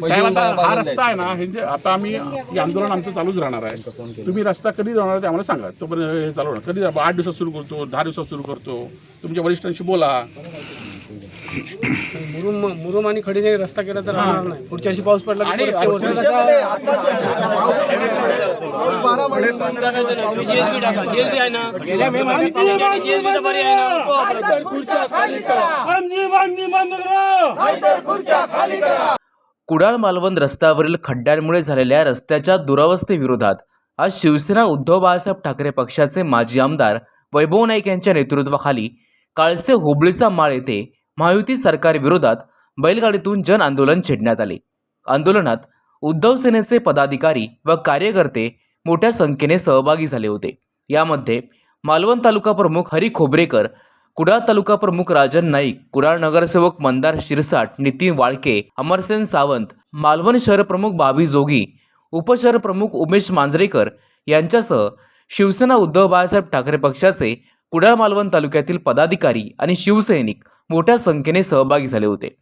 साहेब आता हा रस्ता आहे ना हे जे आता आम्ही हे आंदोलन आमचं चालूच राहणार आहे. तुम्ही रस्ता कधी जाणार ते आम्हाला सांगा. तोपर्यंत हे चालू राहणार. कधी आठ दिवसात सुरू करतो दहा दिवसात सुरू करतो तुमच्या वरिष्ठांशी बोला. मुरुम मुरुम आणि खडीने रस्ता केला तर राहणार नाही. पुढच्या वर्षी पाऊस पडला. आणि आहे ना. बरी आहे ना. कुडाळ मालवण रस्त्यावरील खड्ड्यांमुळे झालेल्या रस्त्याच्या दुरावस्थेविरोधात आज शिवसेना उद्धव बाळासाहेब ठाकरे पक्षाचे माजी आमदार वैभव नाईक यांच्या नेतृत्वाखाली काळसे हुबळीचा माळ येथे महायुती सरकारविरोधात बैलगाडीतून जन आंदोलन छेडण्यात आले. आंदोलनात उद्धव सेनेचे पदाधिकारी व कार्यकर्ते मोठ्या संख्येने सहभागी झाले होते. यामध्ये मालवण तालुका प्रमुख हरी खोबरेकर कुडाळ तालुका प्रमुख राजन नाईक कुडाळ नगरसेवक मंदार शिरसाट नितीन वाळके अमरसेन सावंत मालवण शहर प्रमुख बाबी जोगी उपशहर प्रमुख उमेश मांजरेकर यांच्यासह शिवसेना उद्धव बाळासाहेब ठाकरे पक्षाचे कुडाळ मालवण तालुक्यातील पदाधिकारी आणि शिवसैनिक मोठ्या संख्येने सहभागी झाले होते.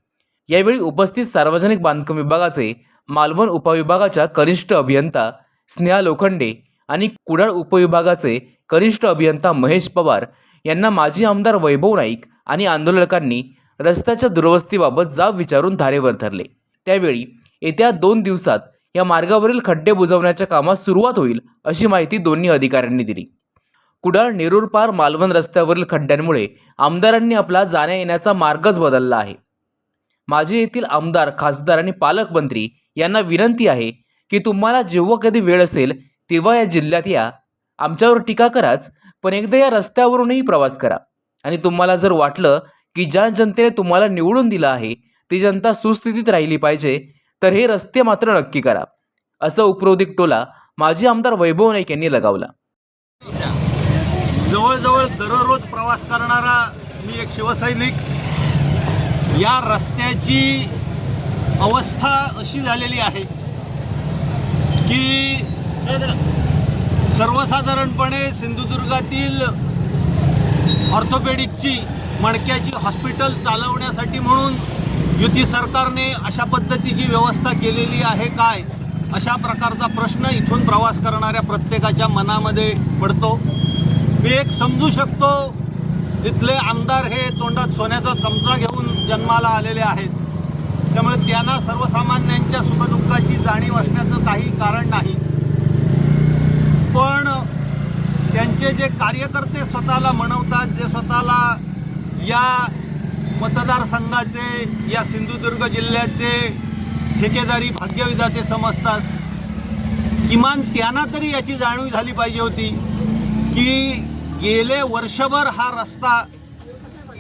यावेळी उपस्थित सार्वजनिक बांधकाम विभागाचे मालवण उपविभागाच्या कनिष्ठ अभियंता स्नेहा लोखंडे आणि कुडाळ उपविभागाचे कनिष्ठ अभियंता महेश पवार यांना माजी आमदार वैभव नाईक आणि आंदोलकांनी रस्त्याच्या दुरवस्थेबाबत जाब विचारून धारेवर धरले. त्यावेळी येत्या दोन दिवसात या मार्गावरील खड्डे बुजवण्याच्या कामास सुरुवात होईल अशी माहिती दोन्ही अधिकाऱ्यांनी दिली. कुडाळ नेरूर पार मालवण रस्त्यावरील खड्ड्यांमुळे आमदारांनी आपला जाण्या येण्याचा मार्गच बदलला आहे. माझे येथील आमदार खासदार आणि पालकमंत्री यांना विनंती आहे की तुम्हाला जेव्हा कधी वेळ असेल तेव्हा या जिल्ह्यात या. आमच्यावर टीका कराच पण एकदा या रस्त्यावरूनही प्रवास करा. आणि तुम्हाला जर वाटलं की ज्या जनतेने तुम्हाला निवडून दिलं आहे ती जनता सुस्थितीत राहिली पाहिजे तर हे रस्ते मात्र नक्की करा. असं उपरोधिक टोला माजी आमदार वैभव नाईक यांनी लगावला. जवळजवळ दररोज प्रवास करणारा मी एक शिवसैनिक. या रस्त्याची अवस्था अशी झालेली आहे की सर्वसाधारणपणे सिंधुदुर्गातील ऑर्थोपेडिकची मणक्याची हॉस्पिटल चालवण्यासाठी म्हणून युती सरकारने अशा पद्धतीची व्यवस्था केलेली आहे काय अशा प्रकारचा प्रश्न इथून प्रवास करणाऱ्या प्रत्येकाच्या मनामध्ये पडतो. मी एक समजू शकतो इथले आमदार हे तोंडात सोन्याचा चमचा घेऊन जन्माला आलेले आहेत. त्यामुळे त्यांना सर्वसामान्यांच्या सुखदुःखाची जाणीव असण्याचं काही कारण नाही. पण त्यांचे जे कार्यकर्ते स्वतःला म्हणवतात जे स्वतःला या मतदारसंघाचे या सिंधुदुर्ग जिल्ह्याचे ठेकेदारी भाग्यविधाते समजतात. किमान त्यांना तरी याची जाणीव झाली पाहिजे होती की गेले वर्षभर हा रस्ता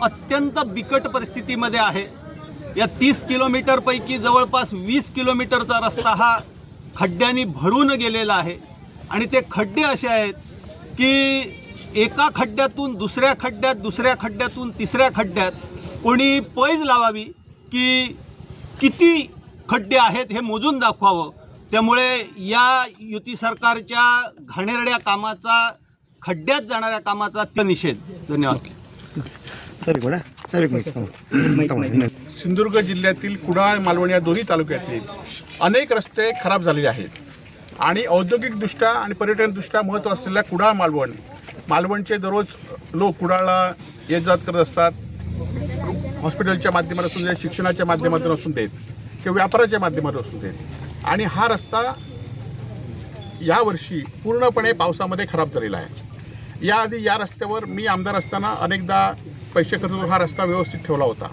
अत्यंत बिकट परिस्थितीमध्ये आहे. या तीस किलोमीटरपैकी जवळपास वीस किलोमीटरचा रस्ता हा खड्ड्यांनी भरून गेलेला आहे. आणि ते खड्डे असे आहेत की एका खड्ड्यातून दुसऱ्या खड्ड्यात दुसऱ्या खड्ड्यातून तिसऱ्या खड्ड्यात कोणी पैज लावावी की किती खड्डे आहेत हे मोजून दाखवावं. त्यामुळे या युती सरकारच्या घाणेरड्या कामाचा खड्ड्यात जाणाऱ्या कामाचा ते निषेध. धन्यवाद. सिंधुदुर्ग जिल्ह्यातील कुडाळ मालवण या दोन्ही तालुक्यातील अनेक रस्ते खराब झालेले आहेत. आणि औद्योगिकदृष्ट्या आणि पर्यटनदृष्ट्या महत्त्व असलेल्या कुडाळ मालवण. मालवणचे दररोज लोक कुडाळला येत जात करत असतात. हॉस्पिटलच्या माध्यमातून असू देत शिक्षणाच्या माध्यमातून असू देत किंवा व्यापाराच्या माध्यमातून असू देत आणि हा रस्ता यावर्षी पूर्णपणे पावसामध्ये खराब झालेला आहे. याआधी या रस्त्यावर मी आमदार असताना अनेकदा पैसे खर्च हा रस्ता व्यवस्थित ठेवला होता.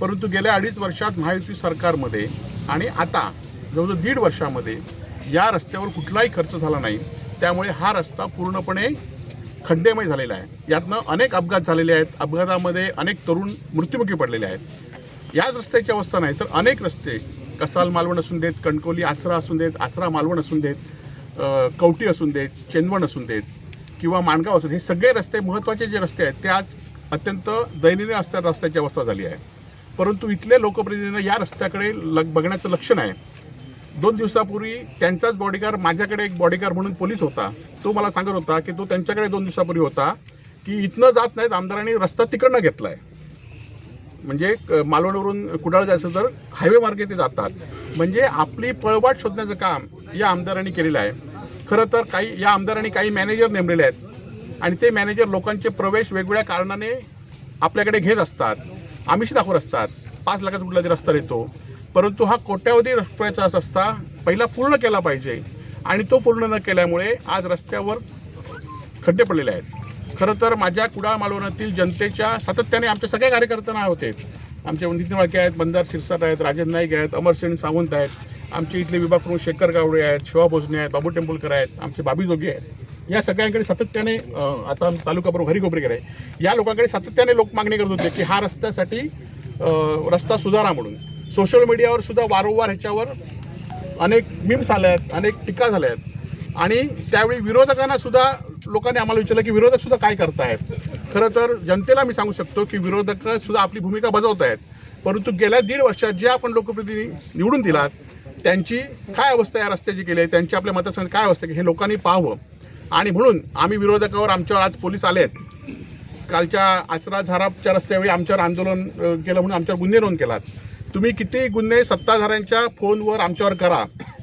परंतु गेल्या अडीच वर्षात महायुती सरकारमध्ये आणि आता जवळजवळ दीड वर्षामध्ये या रस्त्यावर कुठलाही खर्च झाला नाही. त्यामुळे हा रस्ता पूर्णपणे खड्डेमय झालेला आहे. यातनं अनेक अपघात झालेले आहेत. अपघातामध्ये अनेक तरुण मृत्युमुखी पडलेले आहेत. याच रस्त्याची अवस्था नाही तर अनेक रस्ते कसाल मालवण असून देत कणकोली आचरा असून देत आचरा मालवण असून देत कवटी असून देत चेंदवण असून देत किंवा माणगाव असून हे सगळे रस्ते महत्त्वाचे जे रस्ते आहेत ते आज अत्यंत दयनीय असत्या रस्त्याची अवस्था झाली आहे. परंतु इथले लोकप्रतिनिधींना या रस्त्याकडे लग बघण्याचं लक्ष नाही. दोन दिवसापूर्वी त्यांचाच बॉडीगार्ड माझ्याकडे एक बॉडीगार्ड म्हणून पोलीस होता. तो मला सांगत होता की तो त्यांच्याकडे दोन दिवसापूर्वी होता की इथनं जात नाहीत आमदारांनी रस्ता तिकडनं घेतला आहे म्हणजे मालवणवरून कुडाळ जायचं तर हायवे मार्गे ते जातात. म्हणजे आपली पळवाट शोधण्याचं काम या आमदारांनी केलेलं आहे. खरं तर काही या आमदारांनी काही मॅनेजर नेमलेले आहेत. आणि ते मॅनेजर लोकांचे प्रवेश वेगवेगळ्या कारणाने आपल्याकडे घेत असतात. आमिष दाखवत असतात. पाच लाखाचा कुठला तरी रस्ता येतो परंतु हा कोट्यावधी रुपयाचा रस्ता पहिला पूर्ण केला पाहिजे आणि तो पूर्ण न केल्यामुळे आज रस्त्यावर खड्डे पडलेले आहेत. खरं तर माझ्या कुडाळ मालवणातील जनतेच्या सातत्याने आमच्या सगळ्या कार्यकर्त्यांना होते. आमचे नितीन वाळके आहेत बंदार शिरसाट आहेत राजन नाईक आहेत अमरसेन सावंत आहेत. आमचे इथले विभाग प्रमुख शेखर गावडे आहेत शिवा भोसने आहेत बाबू टेंबुलकर आहेत आमचे बाबी जोगी आहेत. या सगळ्यांकडे सातत्याने आता तालुका प्रमुख हरी आहे. या लोकांकडे सातत्याने लोक मागणी करत होते की हा रस्त्यासाठी रस्ता सुधारा म्हणून. सोशल मीडियावर सुद्धा वारंवार ह्याच्यावर अनेक मिम्स आल्या आहेत अनेक टीका झाल्या आहेत. आणि त्यावेळी विरोधकांना सुद्धा लोकांनी आम्हाला विचारलं की विरोधक सुद्धा काय करतायत? खरं तर जनतेला मी सांगू शकतो की विरोधक सुद्धा आपली भूमिका बजावत आहेत परंतु गेल्या दीड वर्षात जे आपण लोकप्रतिनिधी निवडून दिलात त्यांची काय अवस्था या रस्त्याची केली आहे? त्यांची आपल्या मतदारसंघात काय अवस्था आहे हे लोकांनी पाहावं. आणि म्हणून आम्ही विरोधकावर आमच्यावर आज पोलीस आले आहेत. कालच्या आचरा झारापच्या रस्त्यावेळी आमच्यावर आंदोलन केलं म्हणून आमच्यावर गुन्हे नोंद केलात. तुम्ही किती गुन्हे सत्ताधाऱ्यांच्या फोनवर आमच्यावर करा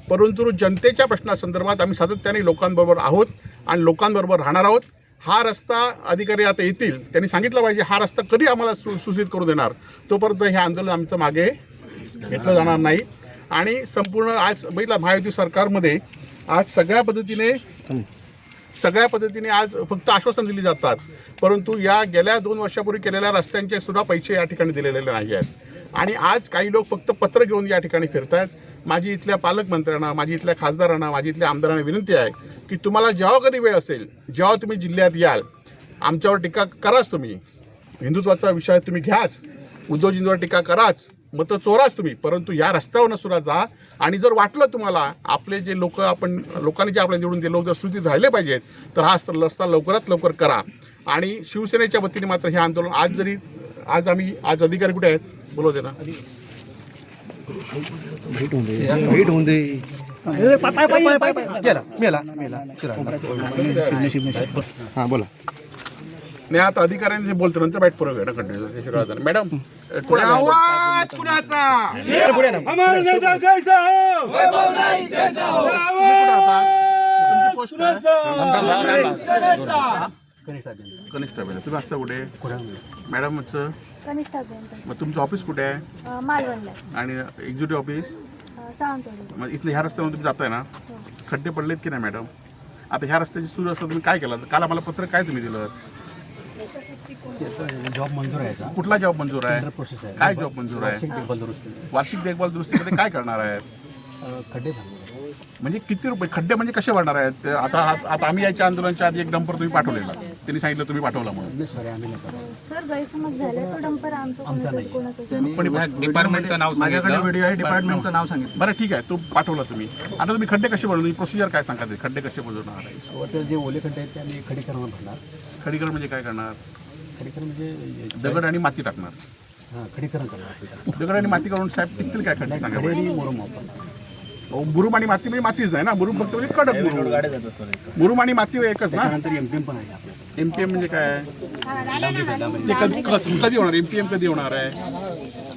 परंतु जनतेच्या प्रश्नासंदर्भात आम्ही सातत्याने लोकांबरोबर आहोत आणि लोकांबरोबर राहणार आहोत. हा रस्ता अधिकारी आता येतील त्यांनी सांगितलं पाहिजे हा रस्ता कधी आम्हाला सु सूचित करू देणार? तोपर्यंत हे आंदोलन आमचं मागे घेतलं जाणार नाही. आणि संपूर्ण आज बघितलं महायुती सरकारमध्ये आज सगळ्या पद्धतीने सगळ्या पद्धतीने आज फक्त आश्वासन दिली जातात. परंतु या गेल्या दोन वर्षापूर्वी केलेल्या रस्त्यांचे सुद्धा पैसे या ठिकाणी दिलेले नाही आहेत. आणि आज काही लोक फक्त पत्र घेऊन या ठिकाणी फिरत आहेत माझी इथल्या पालकमंत्र्यांना माझी इथल्या खासदारांना माझी इथल्या आमदारांना विनंती आहे की तुम्हाला जेव्हा कधी वेळ असेल जेव्हा तुम्ही जिल्ह्यात याल आमच्यावर टीका कराच तुम्ही. हिंदुत्वाचा विषय तुम्ही घ्याच. उद्योजींवर टीका कराच. मतं चोराच तुम्ही परंतु या रस्त्यावरनं सुद्धा जा. आणि जर वाटलं तुम्हाला आपले जे लोक आपण लोकांनी जे आपल्याला निवडून दिले लोक जर सुचित राहिले पाहिजेत तर हा रस्ता लवकरात लवकर करा. आणि शिवसेनेच्या वतीने मात्र हे आंदोलन आज जरी आज आम्ही आज अधिकारी कुठे आहेत? बोलवते ना. भेट होऊन दे. मेला. मेला हां बोला. नाही आता अधिकाऱ्यांनी जे बोलतो नंतर बाईट पुरवू ना कंटिन्यू मॅडम? आवाज! कुणाचा? हो? कनिष्ठ. तुम्ही असता कुठे? मॅडमचं अभियंता मग तुमचं ऑफिस कुठे आहे? मालवणला. आणि एक्झिक्युटिव्ह ऑफिस मग इथल्या ह्या रस्त्यावर तुम्ही जाताय ना? खड्डे पडलेत की नाही मॅडम? आता ह्या रस्त्याची सुरू असता तुम्ही काय केलं? काल आम्हाला पत्र काय तुम्ही दिलं? जॉब मंजूर आहे का? कुठला जॉब मंजूर आहे? प्रोसेस आहे. काय जॉब मंजूर आहे? देखभाल दुरुस्ती. वार्षिक देखभाल दुरुस्तीमध्ये काय करणार आहेत खड्डे म्हणजे किती रुपये खड्डे म्हणजे कसे वाढणार आहेत? आता आता आम्ही याच्या आंदोलनाच्या आधी एक डंपर तुम्ही पाठवलेला. त्यांनी सांगितलं तुम्ही पाठवला म्हणून. नाही सॉरी आम्ही नाही करत. सर गैरसमज झाला तो डंपर आमचं कोणाचं कोणाचं पण डिपार्टमेंटचं नाव माझ्याकडे व्हिडिओ आहे डिपार्टमेंटचं नाव सांगितलं. बरं ठीक आहे. तो पाठवला तुम्ही. आता तुम्ही खड्डे कसे बनवून प्रोसिजर काय सांगा ते खड्डे कसे बनवणार जे ओले खड्डे आहेत ते आम्ही खडीकरण भरणार. खडीकरण म्हणजे काय करणार? खडीकरण म्हणजे दगड आणि माती टाकणार. हां खडीकरण करणार दगड आणि माती करून साहेब टिकतील काय खड्डे सांगा खडे बरं. आणि मोरम वापरणार. अहो, मुरुम आणि माती म्हणजे मातीच आहे ना मुरुम फक्त म्हणजे कडक मुरुम. मुरुम आणि माती एकच ना? त्यानंतर एम पी एम पण आहे आपल्याकडे. एमपीएम म्हणजे काय? ते कधी कधी कधी होणार एमपीएम कधी होणार आहे?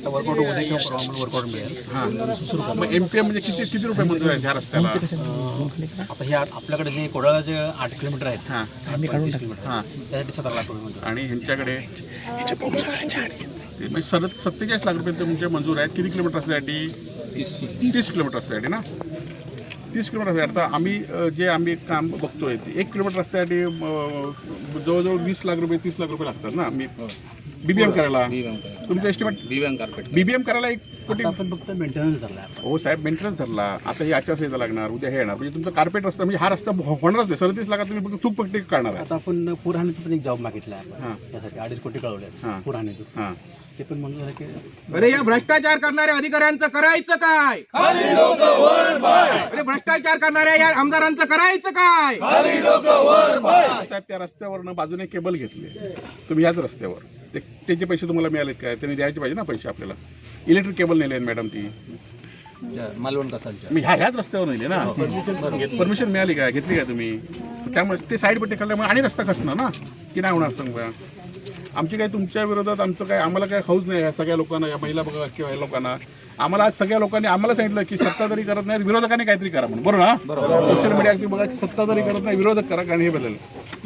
आता वर्कआउट उद्या किंवा परवा आम्हाला वर्कआउट मिळेल. हां. मग एमपीएम म्हणजे किती किती रुपये मंजूर आहेत ह्या रस्त्याला? आता हे आठ- आपल्याकडे जे कोडाळा जे आठ किलोमीटर आहेत हां. पंचवीस किलोमीटर हां. त्यासाठी सतरा लाख रुपये मंजूर. आणि ह्यांच्याकडे? ते म्हणजे सर सत्तेचाळीस लाख रुपये तुमचे मंजूर आहेत. किती किलोमीटर असण्यासाठी तीस. किलोमीटर असण्यासाठी ना? तीस किलोमीटर असण्यासाठी आता आम्ही अ, जे आम्ही काम बघतोय ते एक किलोमीटर असण्यासाठी अ, जवळजवळ वीस लाख रुपये तीस लाख रुपये लागतात ना? मी बीबीएम करायला? तुमचं एस्टिमेट बीबीएम कार्पेट बीबीएम करायला. एक कोटी आता आपण फक्त मेंटेनन्स धरला आहे. हो साहेब मेंटेनन्स धरला. आता हे आचारसंहिता लागणार उद्या हे येणार. म्हणजे तुमचं कार्पेट रस्ता म्हणजे हा रस्ता हो- होणारच नाही. सदतीस लाखात तुम्ही फक्त चूक पट्टी काढणार आहे. आता आपण पुरहाणीतून पण एक जॉब मागितला आहे. हां. आपण त्यासाठी अडीच कोटी कळवले हां. पुरहाणीतून हां. ते पण झालं की अरे या भ्रष्टाचार करणाऱ्या अधिकाऱ्यांचं करायचं काय? अरे भ्रष्टाचार करणाऱ्या या आमदारांचं करायचं काय? साहेब त्या रस्त्यावरनं बाजूने केबल घेतले. तुम्ही ह्याच रस्त्यावर. ते त्याचे पैसे तुम्हाला मिळालेत काय? त्यांनी द्यायचे पाहिजे ना पैसे आपल्याला. इलेक्ट्रिक केबल नेले मॅडम ती. मालवण कसालच्या. मी ह्या ह्याच रस्त्यावर नेले ना. परमिशन मिळाली काय घेतली काय तुम्ही? त्यामुळे ते साईड पट्टी काढल्यामुळे आणि रस्ता खसणार ना की नाही होणार सांग आमची काही तुमच्या विरोधात आमचं काय आम्हाला काय हौस नाही आहे सगळ्या लोकांना या महिला बघा किंवा या लोकांना. आम्हाला आज सगळ्या लोकांनी आम्हाला सांगितलं की सत्ताधारी करत नाही विरोधकांनी काहीतरी करा म्हणून. बरोबर ना? सोशल मीडिया बघा की सत्ताधारी करत नाही विरोधक करा कारण हे बदल.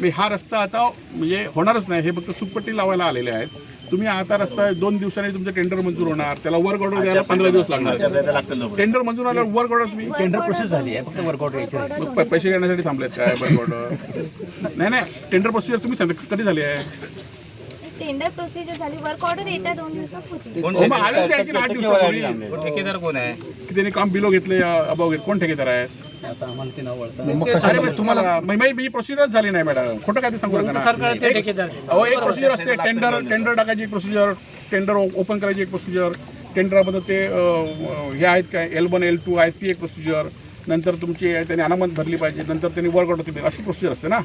मी हा रस्ता आता म्हणजे होणारच नाही हे फक्त सुटपट्टी लावायला आलेले आहेत. तुम्ही आता रस्ता दोन दिवसांनी तुमचं टेंडर मंजूर होणार त्याला वर्क ऑर्डर द्यायला पंधरा दिवस लागणार. टेंडर मंजूर आल्यावर वर्क ऑर्डर तुम्ही टेंडर प्रोसेस झाली आहे फक्त. मग प- पैसे घेण्यासाठी थांबलेत काय वर्क ऑर्डर नाही नाही टेंडर प्रोसिजर तुम्ही सांगता कधी झाली आहे? टेंडर प्रोसिजर झाली वर्क ऑर्डर येत्या दोन दिवसात होती. हो, ठेकेदार? कोण आहे? की त्यांनी काम बिलो घेतले अभाव घेतले कोण ठेकेदार आहेत? आता आम्हाला ते नाव वळतं अरे मग तुम्हाला मी- मी प्रोसिजरच झाली नाही मॅडम खोटं काय ते सांगू नका ना. सरकार ते ठेकेदार अहो एक प्रोसिजर असते. टेंडर टेंडर टाकायची एक प्रोसिजर टेंडर ओपन करायची एक प्रोसिजर टेंडरमध्ये ते अं, हे आहेत काय एल वन एल टू आहेत ती एक प्रोसिजर नंतर तुमची त्यांनी अनामत भरली पाहिजे. नंतर त्यांनी वर्क ऑर्डर अशी प्रोसिजर असते ना.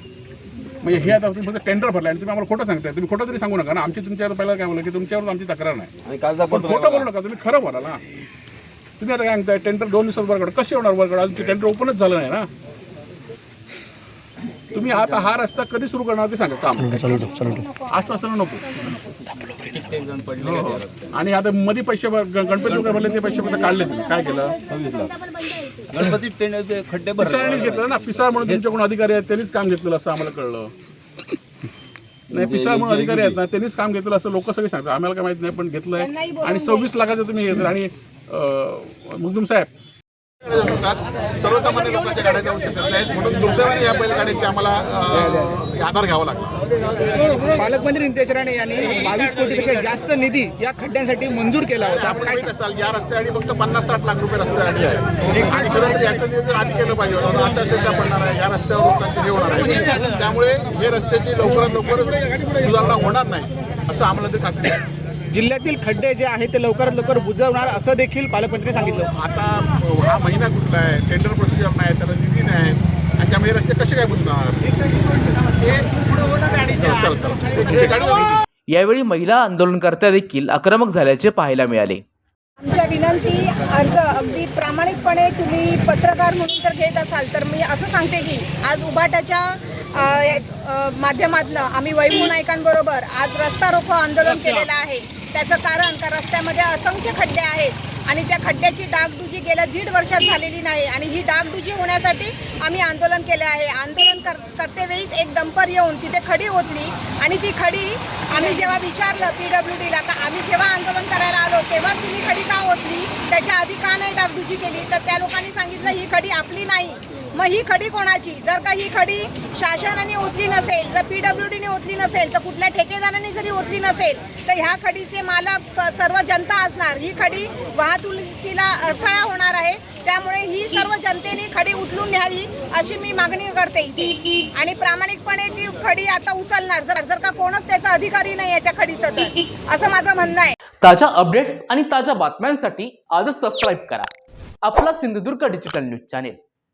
म्हणजे हे आता तुम्ही फक्त टेंडर भरला आणि तुम्ही आम्हाला खोटं सांगताय. तुम्ही खोटं तरी सांगू नका ना. आमची तुमच्यावर पहिला काय बोललं की तुमच्यावर आमची तक्रार नाही. पण खोटं बोलू नका. तुम्ही खरं बोला ना. तुम्ही आता काय सांगताय? टेंडर दोन दिवसात ऑर्डर कसे होणार ऑर्डर अजून टेंडर ओपनच झालं नाही ना? तुम्ही आता हा रस्ता कधी सुरू करणार ते सांगा. काम. आश्वासन नको. हो, आणि आता मध्ये पैसे गणपती भरले ते पैसे फक्त काढले तुम्ही. काय केलं? गणपती खड्डे भरले. पिसाळणीच घेतलं ना? पिसाळ म्हणून तुमच्याकडून अधिकारी आहेत त्यांनीच काम घेतलेलं असं आम्हाला कळलं. नाही पिसाळ म्हणून अधिकारी आहेत ना त्यांनीच काम घेतलेलं असं लोक सगळे सांगतात. आम्हाला काय माहीत नाही पण घेतलंय. आणि सव्वीस लाखाचं तुम्ही घेतलं आणि मुगदुम साहेब. सर्वसामान्य लोकांच्या गाड्या जाऊ शकत नाहीत. म्हणून दुर्दैवाने या बैलगाड्याची आम्हाला आधार घ्यावा लागला. पालकमंत्री नितेश राणे यांनी बावीस कोटीपेक्षा जास्त निधी या खड्ड्यांसाठी मंजूर केला होता. आपण माहीत असाल या रस्त्यासाठी फक्त पन्नास साठ लाख रुपये रस्त्यासाठी आहे आणि खरं तर याचं नियोजन आधी केलं पाहिजे होतं. आता शेता पडणार आहे. या रस्त्यावर लोकांचे हे होणार आहे. त्यामुळे हे रस्त्याची लवकरात लवकर सुधारणा होणार नाही असं आम्हाला ते खात्री आहे. जिल्ह्यातील खड्डे जे आहेत ते लवकरात लवकर बुजवणार असं देखील पालकमंत्री सांगितलं. आता हा महिना कुठला आहे? टेंडर प्रोसिजर नाही त्याला निधी नाही. आणि त्यामुळे रस्ते कसे काय बुजणार. यावेळी महिला आंदोलनकर्त्या देखील आक्रमक झाल्याचे पाहायला मिळाले. आमच्या विनंती अर्ज अगदी प्रामाणिकपणे तुम्ही पत्रकार म्हणून जर घेत असाल तर मी असं सांगते की आज उभाटाच्या अ, माध्यमातनं आम्ही वैभव नायकांबरोबर आज रस्ता रोको आंदोलन केलेलं आहे. त्याचं कारण का रस्त्यामध्ये असंख्य खड्डे आहेत आणि त्या खड्ड्याची डागडुजी गेल्या दीड वर्षात झालेली नाही आणि ही डागडुजी होण्यासाठी आम्ही आंदोलन केले आहे. आंदोलन कर करतेवेळीच एक डंपर येऊन तिथे खडी ओतली आणि ती खडी आम्ही जेव्हा विचारलं पी डब्ल्यू डीला का आम्ही जेव्हा आंदोलन करायला आलो तेव्हा तुम्ही खडी का ओतली? त्याच्या आधी का नाही डागडुजी केली? तर त्या लोकांनी सांगितलं ही खडी आपली नाही. मग ही खडी कोणाची? जर का ही खडी शासनाने ओतली नसेल जर पी डीने ओतली नसेल तर कुठल्या ठेकेदाराने जरी ओतली नसेल तर ह्या खडीचे मालक सर्व जनता असणार. ही खडी वाहतुकीला अडथळा होणार आहे. त्यामुळे ही सर्व जनतेने खडी उचलून घ्यावी अशी मी मागणी करते. आणि प्रामाणिकपणे ती खडी आता उचलणार. जर जर का कोणच त्याचा अधिकारी नाही आहे त्या खडीचं तर. असं माझं म्हणणं आहे. ताज्या अपडेट्स आणि ताज्या बातम्यांसाठी आजच सबस्क्राईब करा. आपला Sindhudurg digital news channel